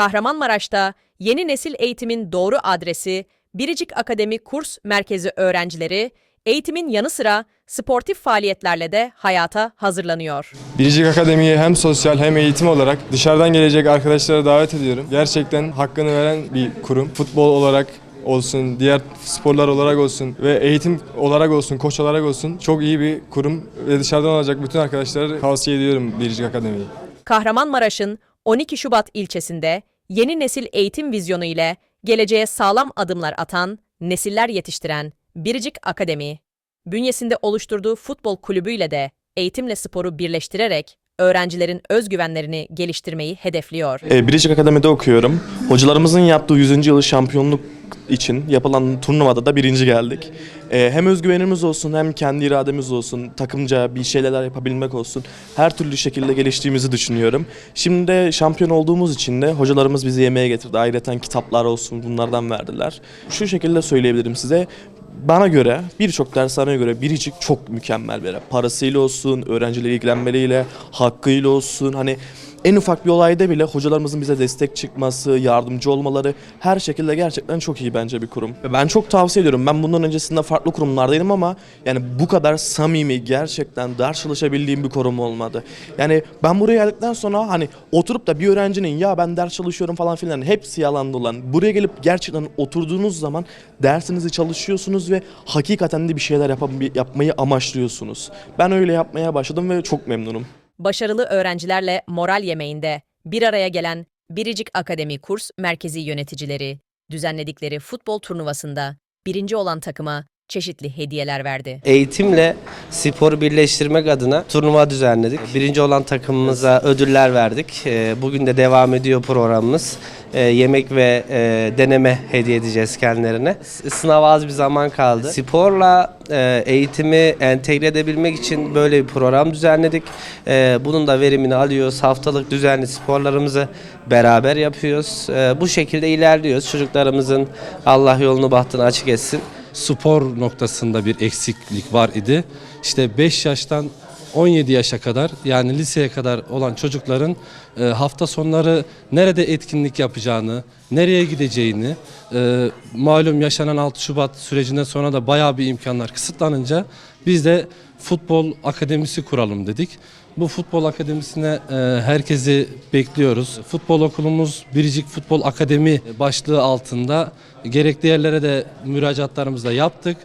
Kahramanmaraş'ta yeni nesil eğitimin doğru adresi Biricik Akademi Kurs Merkezi öğrencileri eğitimin yanı sıra sportif faaliyetlerle de hayata hazırlanıyor. Biricik Akademi'yi hem sosyal hem eğitim olarak dışarıdan gelecek arkadaşlara davet ediyorum. Gerçekten hakkını veren bir kurum. Futbol olarak olsun, diğer sporlar olarak olsun ve eğitim olarak olsun, koç olarak olsun çok iyi bir kurum ve dışarıdan olacak bütün arkadaşlara tavsiye ediyorum Biricik Akademi'yi. Kahramanmaraş'ın 12 Şubat ilçesinde yeni nesil eğitim vizyonu ile geleceğe sağlam adımlar atan, nesiller yetiştiren Biricik Akademi, bünyesinde oluşturduğu futbol kulübüyle de eğitimle sporu birleştirerek öğrencilerin özgüvenlerini geliştirmeyi hedefliyor. E, Biricik Akademi'de okuyorum. Hocalarımızın yaptığı 100. yılı şampiyonluk için yapılan turnuvada da birinci geldik. E, hem özgüvenimiz olsun hem kendi irademiz olsun, takımca bir şeyler yapabilmek olsun. Her türlü şekilde geliştiğimizi düşünüyorum. Şimdi de şampiyon olduğumuz için de hocalarımız bizi yemeğe getirdi. Ayrıca kitaplar olsun bunlardan verdiler. Şu şekilde söyleyebilirim size. Bana göre birçok dershaneye göre Biricik çok mükemmel bir yer. Parasıyla olsun, öğrencileri ilgilenmeleriyle, hakkıyla olsun. Hani en ufak bir olayda bile hocalarımızın bize destek çıkması, yardımcı olmaları her şekilde gerçekten çok iyi bence bir kurum. Ben çok tavsiye ediyorum. Ben bundan öncesinde farklı kurumlardaydım ama yani bu kadar samimi, gerçekten ders çalışabildiğim bir kurum olmadı. Yani ben buraya geldikten sonra hani oturup da bir öğrencinin ya ben ders çalışıyorum falan filan hepsi yalan dolan. Buraya gelip gerçekten oturduğunuz zaman dersinizi çalışıyorsunuz ve hakikaten de bir şeyler yapab- yapmayı amaçlıyorsunuz. Ben öyle yapmaya başladım ve çok memnunum. Başarılı öğrencilerle moral yemeğinde bir araya gelen Biricik Akademi Kurs Merkezi yöneticileri düzenledikleri futbol turnuvasında birinci olan takıma çeşitli hediyeler verdi. Eğitimle sporu birleştirmek adına turnuva düzenledik. Birinci olan takımımıza ödüller verdik. Ee, Bugün de devam ediyor programımız. Ee, Yemek ve e, deneme hediye edeceğiz kendilerine. S- Sınava az bir zaman kaldı. Sporla e, eğitimi entegre edebilmek için böyle bir program düzenledik. Ee, Bunun da verimini alıyoruz. Haftalık düzenli sporlarımızı beraber yapıyoruz. Bu şekilde ilerliyoruz. Çocuklarımızın Allah yolunu bahtını açık etsin. Spor noktasında bir eksiklik var idi. İşte 5 yaştan 17 yaşa kadar yani liseye kadar olan çocukların e, hafta sonları nerede etkinlik yapacağını, nereye gideceğini, e, malum yaşanan 6 Şubat sürecinden sonra da bayağı bir imkanlar kısıtlanınca biz de futbol akademisi kuralım dedik. Bu futbol akademisine e, herkesi bekliyoruz. Futbol okulumuz Biricik Futbol Akademi başlığı altında gerekli yerlere de müracaatlarımızı da yaptık.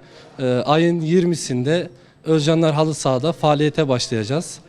Ayın 20'sinde Özcanlar Halı Sahada faaliyete başlayacağız.